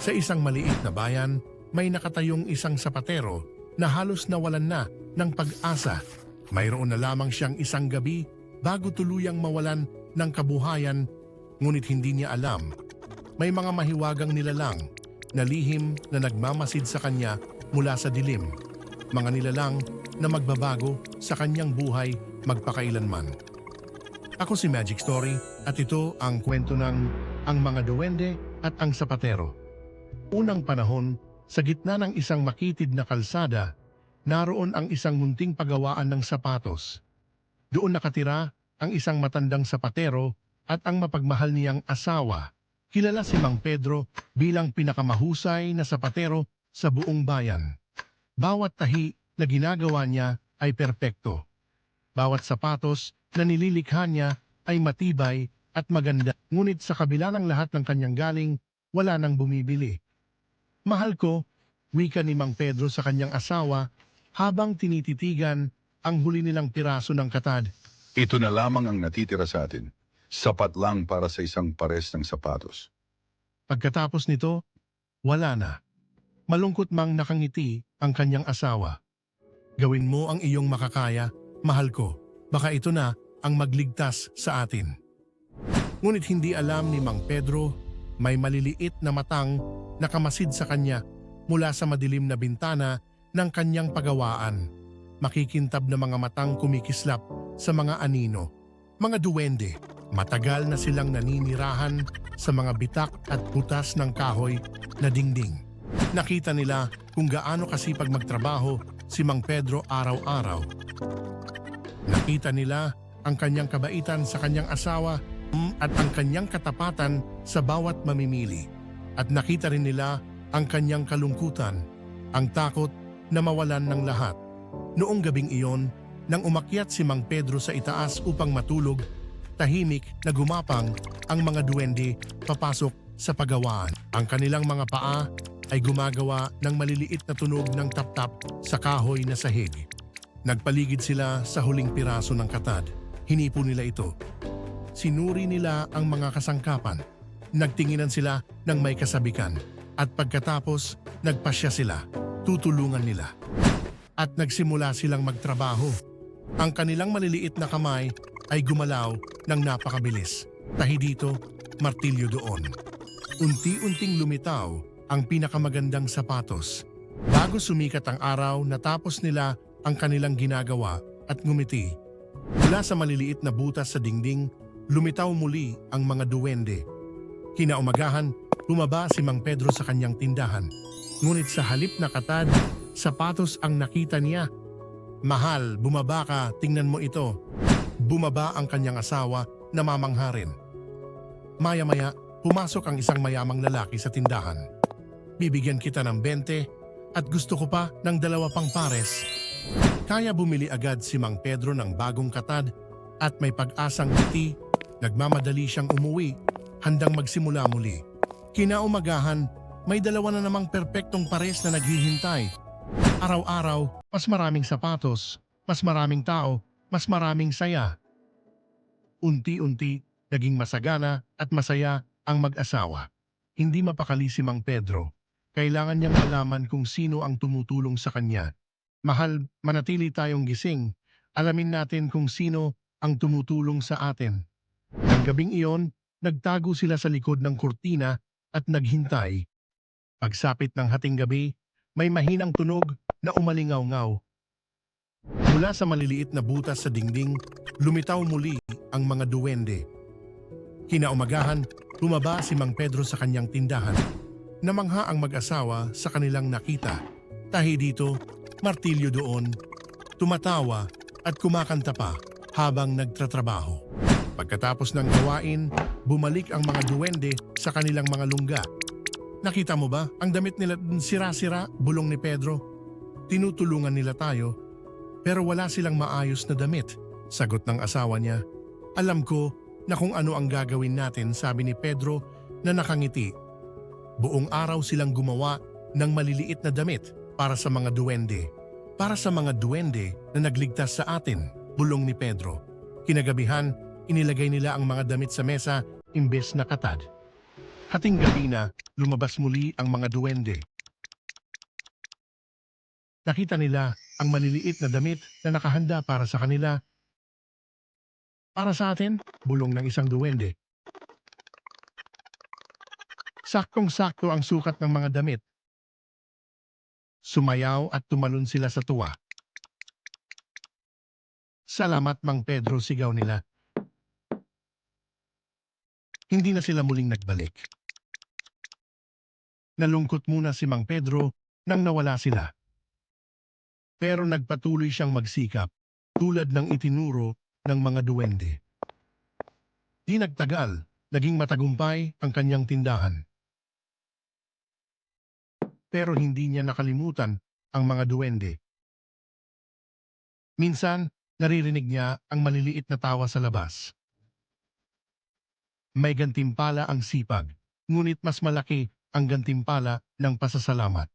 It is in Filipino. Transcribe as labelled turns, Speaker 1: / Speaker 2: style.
Speaker 1: Sa isang maliit na bayan, may nakatayong isang sapatero na halos nawalan na ng pag-asa. Mayroon na lamang siyang isang gabi bago tuluyang mawalan ng kabuhayan ngunit hindi niya alam. May mga mahiwagang nilalang na lihim na nagmamasid sa kanya mula sa dilim. Mga nilalang na magbabago sa kanyang buhay magpakailanman. Ako si Magic Story at ito ang kwento ng Ang Mga Duwende at Ang Sapatero. Unang panahon, sa gitna ng isang makitid na kalsada, naroon ang isang munting pagawaan ng sapatos. Doon nakatira ang isang matandang sapatero at ang mapagmahal niyang asawa. Kilala si Mang Pedro bilang pinakamahusay na sapatero sa buong bayan. Bawat tahi na ginagawa niya ay perpekto. Bawat sapatos na nililikha niya ay matibay at maganda. Ngunit sa kabila ng lahat ng kanyang galing, wala nang bumibili. Mahal ko, wika ni Mang Pedro sa kanyang asawa habang tinititigan ang huli nilang piraso ng katad.
Speaker 2: Ito na lamang ang natitira sa atin. Sapat lang para sa isang pares ng sapatos.
Speaker 1: Pagkatapos nito, wala na. Malungkot mang nakangiti ang kanyang asawa. Gawin mo ang iyong makakaya, mahal ko. Baka ito na ang magligtas sa atin. Ngunit hindi alam ni Mang Pedro, may maliliit na matang nakamasid sa kanya mula sa madilim na bintana ng kanyang pagawaan. Makikintab na mga matang kumikislap sa mga anino. Mga duwende, matagal na silang naninirahan sa mga bitak at butas ng kahoy na dingding. Nakita nila kung gaano kasipag magtrabaho si Mang Pedro araw-araw. Nakita nila ang kanyang kabaitan sa kanyang asawa at ang kanyang katapatan sa bawat mamimili. At nakita rin nila ang kanyang kalungkutan, ang takot na mawalan ng lahat. Noong gabing iyon, nang umakyat si Mang Pedro sa itaas upang matulog, tahimik na gumapang ang mga duwende papasok sa pagawaan. Ang kanilang mga paa ay gumagawa ng maliliit na tunog ng tap-tap sa kahoy na sahig. Nagpaligid sila sa huling piraso ng katad. Hinipo nila ito. Sinuri nila ang mga kasangkapan. Nagtinginan sila ng may kasabikan. At pagkatapos, nagpasya sila. Tutulungan nila. At nagsimula silang magtrabaho. Ang kanilang maliliit na kamay ay gumalaw ng napakabilis. Tahi dito, martilyo doon. Unti-unting lumitaw ang pinakamagandang sapatos. Bago sumikat ang araw, natapos nila ang kanilang ginagawa at ngumiti. Mula sa maliliit na butas sa dingding, lumitaw muli ang mga duwende. Kinaumagahan, bumaba si Mang Pedro sa kanyang tindahan. Ngunit sa halip na katad, sapatos ang nakita niya. Mahal, bumaba ka, tingnan mo ito. Bumaba ang kanyang asawa na mamangha rin. Maya-maya, pumasok ang isang mayamang lalaki sa tindahan. Bibigyan kita ng 20 at gusto ko pa ng dalawa pang pares. Kaya bumili agad si Mang Pedro ng bagong katad at may pag-asang ngiti, nagmamadali siyang umuwi, handang magsimula muli. Kinaumagahan, may dalawa na namang perpektong pares na naghihintay. Araw-araw, mas maraming sapatos, mas maraming tao, mas maraming saya. Unti-unti, naging masagana at masaya ang mag-asawa. Hindi mapakali si Mang Pedro. Kailangan niyang malaman kung sino ang tumutulong sa kanya. Mahal, manatili tayong gising. Alamin natin kung sino ang tumutulong sa atin. Gabing iyon, nagtago sila sa likod ng kurtina at naghintay. Pagsapit ng hating gabi, may mahinang tunog na umalingaw-ngaw. Mula sa maliliit na butas sa dingding, lumitaw muli ang mga duwende. Kinaumagahan, bumaba si Mang Pedro sa kanyang tindahan. Namangha ang mag-asawa sa kanilang nakita. Tahi dito, martilyo doon, tumatawa at kumakanta pa habang nagtratrabaho. Pagkatapos ng gawain, bumalik ang mga duwende sa kanilang mga lungga. Nakita mo ba ang damit nila sira-sira, bulong ni Pedro? Tinutulungan nila tayo, pero wala silang maayos na damit. Sagot ng asawa niya, Alam ko na kung ano ang gagawin natin, sabi ni Pedro na nakangiti. Buong araw silang gumawa ng maliliit na damit para sa mga duwende. Para sa mga duwende na nagligtas sa atin, bulong ni Pedro. Kinagabihan, inilagay nila ang mga damit sa mesa imbes na katad. Hating gabi na, lumabas muli ang mga duwende. Nakita nila ang maliliit na damit na nakahanda para sa kanila. Para sa atin, bulong ng isang duwende. Saktong-sakto ang sukat ng mga damit. Sumayaw at tumalon sila sa tuwa. Salamat Mang Pedro sigaw nila. Hindi na sila muling nagbalik. Nalungkot muna si Mang Pedro nang nawala sila. Pero nagpatuloy siyang magsikap tulad ng itinuro ng mga duwende. Di nagtagal, naging matagumpay ang kanyang tindahan. Pero hindi niya nakalimutan ang mga duwende. Minsan, naririnig niya ang maliliit na tawa sa labas. May gantimpala ang sipag, ngunit mas malaki ang gantimpala ng pasasalamat.